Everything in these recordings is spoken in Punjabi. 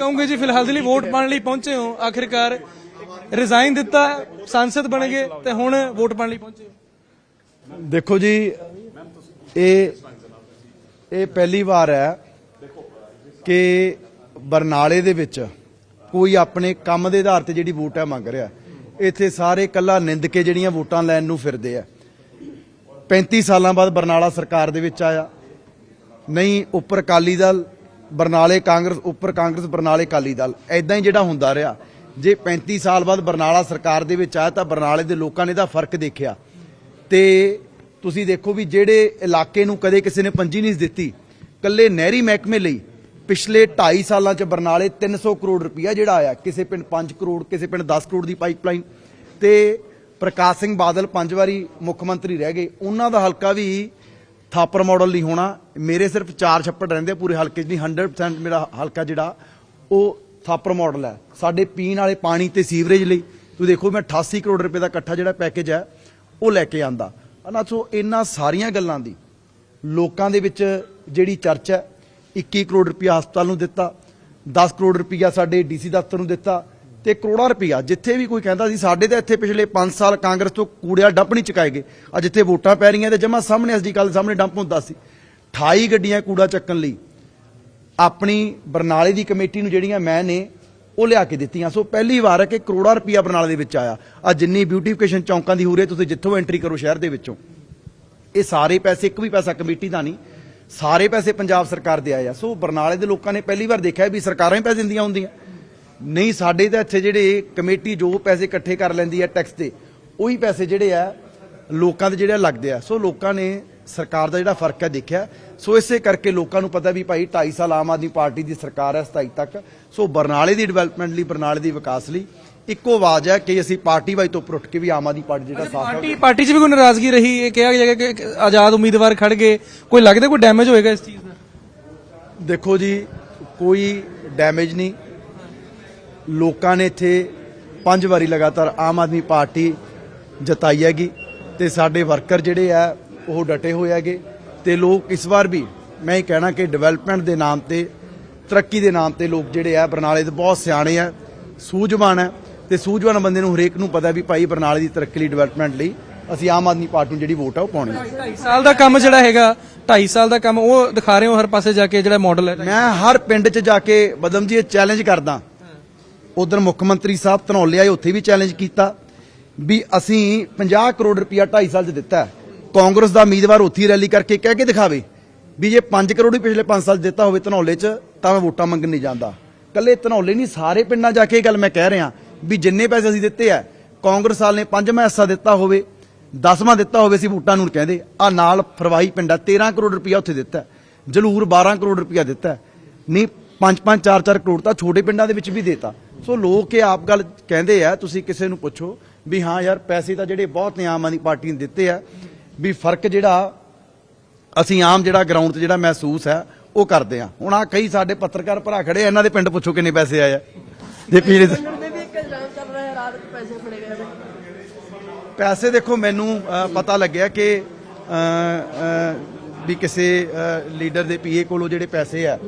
ਕਹੋਗੇ ਜੀ, ਫਿਲਹਾਲ ਦੇ ਲਈ ਵੋਟ ਪਾਉਣ ਲਈ ਪਹੁੰਚੇ ਹੋ। ਆਖਿਰਕਾਰ ਰਿਜ਼ਾਈਨ ਦਿੱਤਾ, ਸੰਸਦ ਬਣ ਗਏ ਤੇ ਹੁਣ ਵੋਟ ਪਾਉਣ ਲਈ ਪਹੁੰਚੇ ਹੋ। ਦੇਖੋ ਜੀ, ਇਹ ਇਹ ਪਹਿਲੀ ਵਾਰ ਹੈ ਕਿ ਬਰਨਾਲੇ ਦੇ ਵਿੱਚ ਕੋਈ ਆਪਣੇ ਕੰਮ ਦੇ ਆਧਾਰ ਤੇ ਜਿਹੜੀ ਵੋਟ ਹੈ ਮੰਗ ਰਿਹਾ। ਇੱਥੇ ਸਾਰੇ ਕੱਲਾ ਨਿੰਦ ਕੇ ਜਿਹੜੀਆਂ ਵੋਟਾਂ ਲੈਣ ਨੂੰ ਫਿਰਦੇ ਆ। 35 ਸਾਲਾਂ ਬਾਅਦ ਬਰਨਾਲਾ ਸਰਕਾਰ ਦੇ ਵਿੱਚ ਆਇਆ। ਨਹੀਂ, ਉੱਪਰ ਅਕਾਲੀ ਦਲ ਬਰਨਾਲੇ ਕਾਂਗਰਸ, ਉੱਪਰ ਕਾਂਗਰਸ, ਬਰਨਾਲੇ ਅਕਾਲੀ ਦਲ ਐਦਾਂ ਹੀ ਜਿਹੜਾ ਹੁੰਦਾ ਰਿਹਾ। ਜੇ 35 ਸਾਲ ਬਾਅਦ ਬਰਨਾਲਾ ਸਰਕਾਰ ਦੇ ਵਿੱਚ ਆਇਆ ਤਾਂ ਬਰਨਾਲੇ ਦੇ ਲੋਕਾਂ ਨੇ ਇਹਦਾ ਫ਼ਰਕ ਦੇਖਿਆ। ਤੇ ਤੁਸੀਂ ਦੇਖੋ ਵੀ ਜਿਹੜੇ ਇਲਾਕੇ ਨੂੰ ਕਦੇ ਕਿਸੇ ਨੇ ਪੰਜੀ ਨਹੀਂ ਦਿੱਤੀ ਕੱਲੇ ਨਹਿਰੀ ਮਹਿਕਮੇ ਲਈ ਪਿਛਲੇ 2.5 ਸਾਲਾਂ ਚ ਬਰਨਾਲੇ 300 ਕਰੋੜ ਰੁਪਇਆ ਜਿਹੜਾ ਆਇਆ, ਕਿਸੇ ਪਿੰਡ 5 ਕਰੋੜ, ਕਿਸੇ ਪਿੰਡ 10 ਕਰੋੜ ਦੀ ਪਾਈਪਲਾਈਨ। ਤੇ ਪ੍ਰਕਾਸ਼ ਸਿੰਘ ਬਾਦਲ ਪੰਜ ਵਾਰੀ ਮੁੱਖ ਮੰਤਰੀ ਰਹਿ ਗਏ। ਉਹਨਾਂ ਦਾ ਹਲਕਾ ਵੀ ਥਾਪਰ ਮਾਡਲ ਨਹੀਂ ਹੋਣਾ। ਮੇਰੇ ਸਿਰਫ ਚਾਰ ਛੱਪੜ ਰਹਿੰਦੇ ਆ, ਪੂਰੇ ਹਲਕੇ 'ਚ ਨਹੀਂ 100% ਮੇਰਾ ਹਲਕਾ ਜਿਹੜਾ, ਉਹ ਥਾਪਰ ਮਾਡਲ ਹੈ। ਸਾਡੇ ਪੀਣ ਵਾਲੇ ਪਾਣੀ ਤੇ ਸੀਵਰੇਜ ਲਈ ਤੁਸੀਂ ਦੇਖੋ ਮੈਂ 88 ਕਰੋੜ ਰੁਪਏ ਦਾ ਇਕੱਠਾ ਜਿਹੜਾ ਪੈਕੇਜ ਹੈ, ਉਹ ਲੈ ਕੇ ਆਂਦਾ। ਨਾ ਸੋ ਇਹਨਾਂ ਸਾਰੀਆਂ ਗੱਲਾਂ ਦੀ ਲੋਕਾਂ ਦੇ ਵਿੱਚ ਜਿਹੜੀ ਚਰਚਾ ਹੈ 21 ਕਰੋੜ ਰੁਪਇਆ ਹਸਪਤਾਲ ਨੂੰ ਦਿੱਤਾ 10 ਕਰੋੜ ਰੁਪਇਆ ਸਾਡੇ ਡੀਸੀ ਦਫ਼ਤਰ ਨੂੰ ਦਿੱਤਾ ਤੇ ਕਰੋੜਾਂ ਰੁਪਇਆ ਜਿੱਥੇ ਵੀ ਕੋਈ ਕਹਿੰਦਾ ਸੀ, ਸਾਡੇ ਤਾਂ ਇੱਥੇ ਪਿਛਲੇ 5 ਸਾਲ ਕਾਂਗਰਸ ਤੋਂ ਕੂੜਿਆ ਡੰਪ ਨਹੀਂ ਚੁਕਾਏ ਗਏ। ਆ ਜਿੱਥੇ ਵੋਟਾਂ ਪੈ ਰਹੀਆਂ ਤੇ ਜਮਾ ਸਾਹਮਣੇ ਅਸਦੀ ਗੱਲ ਸਾਹਮਣੇ ਡੰਪ ਹੁੰਦਾ ਸੀ। 28 ਗੱਡੀਆਂ ਕੂੜਾ ਚੱਕਣ ਲਈ ਆਪਣੀ ਬਰਨਾਲੇ ਦੀ ਕਮੇਟੀ ਨੂੰ ਜਿਹੜੀਆਂ ਮੈਂ ਨੇ, ਉਹ ਲਿਆ ਕੇ ਦਿੱਤੀਆਂ। ਸੋ ਪਹਿਲੀ ਵਾਰ ਹੈ ਕਿ ਕਰੋੜਾਂ ਰੁਪਇਆ ਬਰਨਾਲੇ ਦੇ ਵਿੱਚ ਆਇਆ। ਆ ਜਿੰਨੀ ਬਿਊਟੀਫਿਕੇਸ਼ਨ ਚੌਂਕਾਂ ਦੀ ਹੋ ਰਹੀ ਤੁਸੀਂ ਜਿੱਥੋਂ ਐਂਟਰੀ ਕਰੋ ਸ਼ਹਿਰ ਦੇ ਵਿੱਚੋਂ। ਇਹ ਸਾਰੇ ਪੈਸੇ, ਇੱਕ ਵੀ ਪੈਸਾ ਕਮੇਟੀ ਦਾ ਨਹੀਂ, ਸਾਰੇ ਪੈਸੇ ਪੰਜਾਬ ਸਰਕਾਰ ਦੇ ਆਏ ਆ। ਸੋ ਬਰਨਾਲੇ ਦੇ ਲੋਕਾਂ ਨੇ ਪਹਿਲੀ ਵਾਰ ਦੇਖਿਆ ਵੀ ਸਰਕਾਰਾਂ ਹੀ ਪੈਸੇ ਦਿੰਦੀਆਂ ਹੁੰਦੀਆਂ। ਨਹੀਂ ਸਾਡੇ ਤਾਂ ਇੱਥੇ ਜਿਹੜੇ ਕਮੇਟੀ ਜੋ ਪੈਸੇ ਇਕੱਠੇ ਕਰ ਲੈਂਦੀ ਹੈ ਟੈਕਸ ਤੇ ਉਹੀ ਪੈਸੇ ਜਿਹੜੇ ਆ ਲੋਕਾਂ ਦੇ ਜਿਹੜੇ ਲੱਗਦੇ ਆ। ਸੋ ਲੋਕਾਂ ਨੇ ਸਰਕਾਰ ਦਾ ਜਿਹੜਾ ਫ਼ਰਕ ਹੈ ਦੇਖਿਆ। ਸੋ ਇਸੇ ਕਰਕੇ ਲੋਕਾਂ ਨੂੰ ਪਤਾ ਵੀ ਭਾਈ 2.5 ਸਾਲ ਆਮ ਆਦਮੀ ਪਾਰਟੀ ਦੀ ਸਰਕਾਰ ਹੈ 27 ਤੱਕ। ਸੋ ਬਰਨਾਲੇ ਦੀ ਡਿਵੈਲਪਮੈਂਟ ਲਈ ਬਰਨਾਲੇ ਦੀ ਵਿਕਾਸ ਲਈ ਇੱਕੋ ਆਵਾਜ਼ ਹੈ ਕਿ ਅਸੀਂ ਪਾਰਟੀ ਵਾਈ ਤੋਂ ਉੱਠ ਕੇ ਵੀ ਆਮ ਆਦਮੀ ਪਾਰਟੀ ਜਿਹੜਾ ਸਾਥ ਹੈ ਪਾਰਟੀ ਪਾਰਟੀ 'ਚ ਵੀ ਕੋਈ ਨਾਰਾਜ਼ਗੀ ਰਹੀ? ਇਹ ਕਿਹਾ ਗਿਆ ਕਿ ਆਜ਼ਾਦ ਉਮੀਦਵਾਰ ਖੜ ਗਏ। ਕੋਈ ਲੱਗਦਾ ਕੋਈ ਡੈਮੇਜ ਹੋਏਗਾ ਇਸ ਚੀਜ਼ ਦਾ? ਦੇਖੋ ਜੀ ਕੋਈ ਡੈਮੇਜ ਨਹੀਂ। ਲੋਕਾਂ ਨੇ ਇੱਥੇ ਪੰਜ ਵਾਰੀ ਲਗਾਤਾਰ ਆਮ ਆਦਮੀ ਪਾਰਟੀ ਜਤਾਈ ਹੈਗੀ ਤੇ ਸਾਡੇ ਵਰਕਰ ਜਿਹੜੇ ਆ ਉਹ ਡਟੇ ਹੋਏ ਹੈਗੇ ਤੇ ਲੋਕ ਇਸ ਵਾਰ ਵੀ ਮੈਂ ਇਹ ਕਹਿਣਾ ਕਿ ਡਿਵੈਲਪਮੈਂਟ ਦੇ ਨਾਮ ਤੇ ਤਰੱਕੀ ਦੇ ਨਾਮ ਤੇ ਲੋਕ ਜਿਹੜੇ ਆ ਬਰਨਾਲੇ ਦੇ ਬਹੁਤ ਸਿਆਣੇ ਆ ਸੂਝਵਾਨ ਹੈ ਤੇ ਸੂਝਵਾਨ ਬੰਦੇ ਨੂੰ ਹਰੇਕ ਨੂੰ ਪਤਾ ਵੀ ਭਾਈ ਬਰਨਾਲੇ ਦੀ ਤਰੱਕੀ ਲਈ ਡਿਵੈਲਪਮੈਂਟ ਲਈ ਅਸੀਂ ਆਮ ਆਦਮੀ ਪਾਰਟੀ ਨੂੰ ਜਿਹੜੀ ਵੋਟ ਆ ਉਹ ਪਾਉਣੀ ਹੈ 2.5 ਸਾਲ ਦਾ ਕੰਮ ਜਿਹੜਾ ਹੈਗਾ 2.5 ਸਾਲ ਦਾ ਕੰਮ ਉਹ ਦਿਖਾ ਰਹੇ ਹੋ ਹਰ ਪਾਸੇ ਜਾ ਕੇ ਜਿਹੜਾ ਮਾਡਲ ਹੈ? ਮੈਂ ਹਰ ਪਿੰਡ 'ਚ ਜਾ ਕੇ ਬਦਮ ਜੀ ਇਹ ਚੈਲੰਜ ਕਰਦਾ। ਉਧਰ ਮੁੱਖ ਮੰਤਰੀ ਸਾਹਿਬ ਧਨੌਲੇ ਆਏ, ਉੱਥੇ ਵੀ ਚੈਲੰਜ ਕੀਤਾ ਵੀ ਅਸੀਂ 50 ਕਰੋੜ ਰੁਪਇਆ 2.5 ਸਾਲ 'ਚ ਦਿੱਤਾ ਕਾਂਗਰਸ ਦਾ ਉਮੀਦਵਾਰ ਉੱਥੇ ਹੀ ਰੈਲੀ ਕਰਕੇ ਕਹਿ ਕੇ ਦਿਖਾਵੇ ਵੀ ਜੇ 5 ਕਰੋੜ ਹੀ ਪਿਛਲੇ 5 ਸਾਲ ਦਿੱਤਾ ਹੋਵੇ ਧਨੌਲੇ 'ਚ, ਤਾਂ ਮੈਂ ਵੋਟਾਂ ਮੰਗਣ ਨਹੀਂ ਜਾਂਦਾ। ਕੱਲੇ ਧਨੌਲੇ ਨਹੀਂ, ਸਾਰੇ ਪਿੰਡਾਂ ਜਾ ਕੇ ਇਹ ਗੱਲ ਮੈਂ ਕਹਿ ਰਿਹਾ ਵੀ ਜਿੰਨੇ ਪੈਸੇ ਅਸੀਂ ਦਿੱਤੇ ਆ, ਕਾਂਗਰਸ ਵਾਲ ਨੇ ਪੰਜਵਾਂ ਹਿੱਸਾ ਦਿੱਤਾ ਹੋਵੇ 10ਵਾਂ ਦਿੱਤਾ ਹੋਵੇ, ਅਸੀਂ ਵੋਟਾਂ ਨੂੰ ਕਹਿੰਦੇ। ਆ ਨਾਲ ਫਰਵਾਈ ਪਿੰਡਾ 13 ਕਰੋੜ ਰੁਪਇਆ ਉੱਥੇ ਦਿੱਤਾ ਜਲੂਰ 12 ਕਰੋੜ ਰੁਪਇਆ ਦਿੱਤਾ ਨਹੀਂ 5-5 4-4 ਕਰੋੜ ਤਾਂ ਛੋਟੇ ਪਿੰਡਾਂ ਦੇ ਵਿੱਚ ਵੀ ਦੇਤਾ। ਸੋ ਲੋਕ ਇਹ ਆਪ ਗੱਲ ਕਹਿੰਦੇ ਆ ਤੁਸੀਂ ਕਿਸੇ ਨੂੰ ਪੁੱਛੋ ਵੀ ਹਾਂ ਯਾਰ ਪੈਸੇ ਤਾਂ ਜਿਹੜੇ ਬਹੁਤ ਨੇ ਆਮ ਆਦਮੀ ਪਾਰਟੀ ਨੇ ਦਿੱਤੇ ਆ ਵੀ ਫ਼ਰਕ ਜਿਹੜਾ ਅਸੀਂ ਆਮ ਜਿਹੜਾ ਗਰਾਊਂਡ ਤੇ ਜਿਹੜਾ ਮਹਿਸੂਸ ਹੈ ਉਹ ਕਰਦੇ ਆ। ਹੁਣ ਆ ਕਈ ਸਾਡੇ ਪੱਤਰਕਾਰ ਭਰਾ ਖੜੇ ਇਹਨਾਂ ਦੇ ਪਿੰਡ ਪੁੱਛੋ ਕਿੰਨੇ ਪੈਸੇ ਆਏ ਆ। ਜੇ ਨੂੰ। ਪੈਸੇ ਦੇਖੋ ਮੈਨੂੰ ਪਤਾ ਲੱਗਿਆ ਕਿ ਵੀ ਕਿਸੇ ਲੀਡਰ ਦੇ ਪੀਏ ਕੋਲੋਂ ਜਿਹੜੇ ਪੈਸੇ ਆ,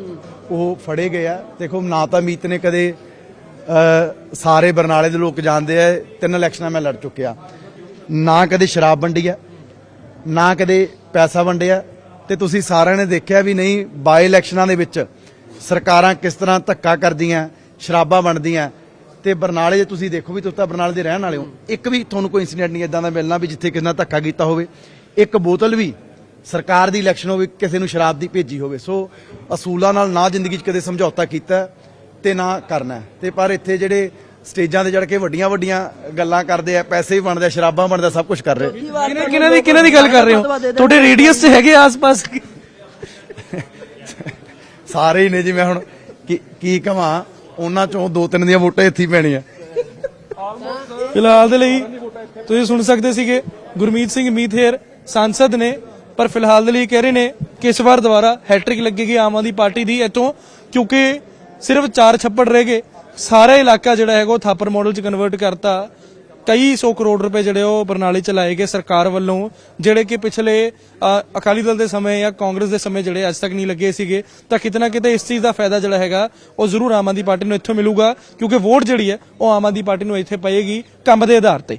ਉਹ ਫੜੇ ਗਏ ਆ। ਦੇਖੋ, ਨਾ ਤਾਂ ਮੀਤ ਨੇ ਕਦੇ ਸਾਰੇ ਬਰਨਾਲੇ ਦੇ ਲੋਕ ਜਾਣਦੇ ਆ, ਤਿੰਨ ਇਲੈਕਸ਼ਨਾਂ ਮੈਂ ਲੜ ਚੁੱਕਿਆ। ਨਾ ਕਦੇ ਸ਼ਰਾਬ ਵੰਡੀ ਆ, ਨਾ ਕਦੇ ਪੈਸਾ ਵੰਡਿਆ ਤੇ ਤੁਸੀਂ ਸਾਰਿਆਂ ਨੇ ਦੇਖਿਆ ਵੀ ਨਹੀਂ, ਬਾਈ ਇਲੈਕਸ਼ਨਾਂ ਦੇ ਵਿੱਚ ਸਰਕਾਰਾਂ ਕਿਸ ਤਰ੍ਹਾਂ ਧੱਕਾ ਕਰਦੀਆਂ, ਸ਼ਰਾਬਾਂ ਵੰਡਦੀਆਂ। ਤੇ ਬਰਨਾਲੇ ਜੇ ਤੁਸੀਂ ਦੇਖੋ ਵੀ ਤੁਸੀਂ ਤਾਂ ਬਰਨਾਲੇ ਦੇ ਰਹਿਣ ਵਾਲੇ ਹੋ, ਇੱਕ ਵੀ ਤੁਹਾਨੂੰ ਕੋਈ ਇਨਸੀਡੈਂਟ ਨਹੀਂ ਇਦਾਂ ਦਾ ਮਿਲਣਾ ਵੀ ਜਿੱਥੇ ਕਿਸੇ ਨਾਲ ਧੱਕਾ ਕੀਤਾ ਹੋਵੇ। ਇੱਕ ਬੋਤਲ ਵੀ ਸਰਕਾਰ ਦੀ ਇਲੈਕਸ਼ਨ ਹੋਵੇ ਕਿਸੇ ਨੂੰ ਸ਼ਰਾਬ ਦੀ ਭੇਜੀ ਹੋਵੇ। ਸੋ ਅਸੂਲਾਂ ਨਾਲ ਨਾ ਜ਼ਿੰਦਗੀ 'ਚ ਕਦੇ ਸਮਝੌਤਾ ਕੀਤਾ ਤੇ ਨਾ ਕਰਨਾ। ਤੇ ਪਰ ਇੱਥੇ ਜਿਹੜੇ ਸਟੇਜਾਂ ਤੇ ਚੜ ਕੇ ਵੱਡੀਆਂ ਵੱਡੀਆਂ ਗੱਲਾਂ ਕਰਦੇ ਆ ਪੈਸੇ ਵੀ ਬਣਦੇ ਆ ਸ਼ਰਾਬਾਂ ਬਣਦਾ ਸਭ ਕੁਝ ਕਰ ਰਹੇ। ਕਿਹਨਾਂ ਕਿਹਨਾਂ ਦੀ ਕਿਹਨਾਂ ਦੀ ਗੱਲ ਕਰ ਰਹੇ ਹੋ? ਤੁਹਾਡੇ ਰੇਡੀਅਸ 'ਚ ਹੈਗੇ ਆਸ-ਪਾਸ? ਸਾਰੇ ਹੀ ਨੇ ਜੀ ਮੈਂ ਹੁਣ ਕੀ ਕੀ ਕਵਾਂ? ਉਹਨਾਂ ਚੋਂ ਦੋ ਤਿੰਨ ਦੀਆਂ ਵੋਟਾਂ ਇੱਥੇ ਪੈਣੀਆਂ। ਫਿਲਹਾਲ ਦੇ ਲਈ ਤੁਸੀਂ ਸੁਣ ਸਕਦੇ ਸੀਗੇ ਗੁਰਮੀਤ ਸਿੰਘ ਮੀਥੇਰ ਸੰਸਦ ਨੇ ਪਰ ਫਿਲਹਾਲ ਦੇ ਲਈ ਕਹਿ ਰਹੇ ਨੇ ਕਿ ਇਸ ਵਾਰ ਦੁਬਾਰਾ ਹੈਟ੍ਰਿਕ ਲੱਗੇਗੀ ਆਮ ਆਦਮੀ ਪਾਰਟੀ ਦੀ ਇੱਥੋਂ, ਕਿਉਂਕਿ ਸਿਰਫ ਚਾਰ ਛੱਪੜ ਰਹਿ ਗਏ। ਸਾਰਾ ਇਲਾਕਾ ਜਿਹੜਾ ਹੈਗਾ ਉਹ ਥਾਪਰ ਮਾਡਲ ਚ ਕਨਵਰਟ ਕਰਤਾ। ਕਈ ਸੌ ਕਰੋੜ ਰੁਪਏ ਜਿਹੜੇ ਉਹ ਬਰਨਾਲੇ ਚ ਲਾਏ ਗਏ ਸਰਕਾਰ ਵੱਲੋਂ, ਜਿਹੜੇ ਕਿ ਪਿਛਲੇ ਅਕਾਲੀ ਦਲ ਦੇ ਸਮੇਂ ਜਾਂ ਕਾਂਗਰਸ ਦੇ ਸਮੇਂ ਜਿਹੜੇ ਅੱਜ ਤੱਕ ਨਹੀਂ ਲੱਗੇ ਸੀਗੇ, ਤਾਂ ਕਿਤੇ ਨਾ ਕਿਤੇ ਇਸ ਚੀਜ਼ ਦਾ ਫਾਇਦਾ ਜਿਹੜਾ ਹੈਗਾ, ਉਹ ਜ਼ਰੂਰ ਆਮ ਆਦਮੀ ਪਾਰਟੀ ਨੂੰ ਇੱਥੋਂ ਮਿਲੂਗਾ, ਕਿਉਂਕਿ ਵੋਟ ਜਿਹੜੀ ਹੈ, ਉਹ ਆਮ ਆਦਮੀ ਪਾਰਟੀ ਨੂੰ ਇੱਥੇ ਪਏਗੀ ਕੰਮ ਦੇ ਆਧਾਰ ਤੇ।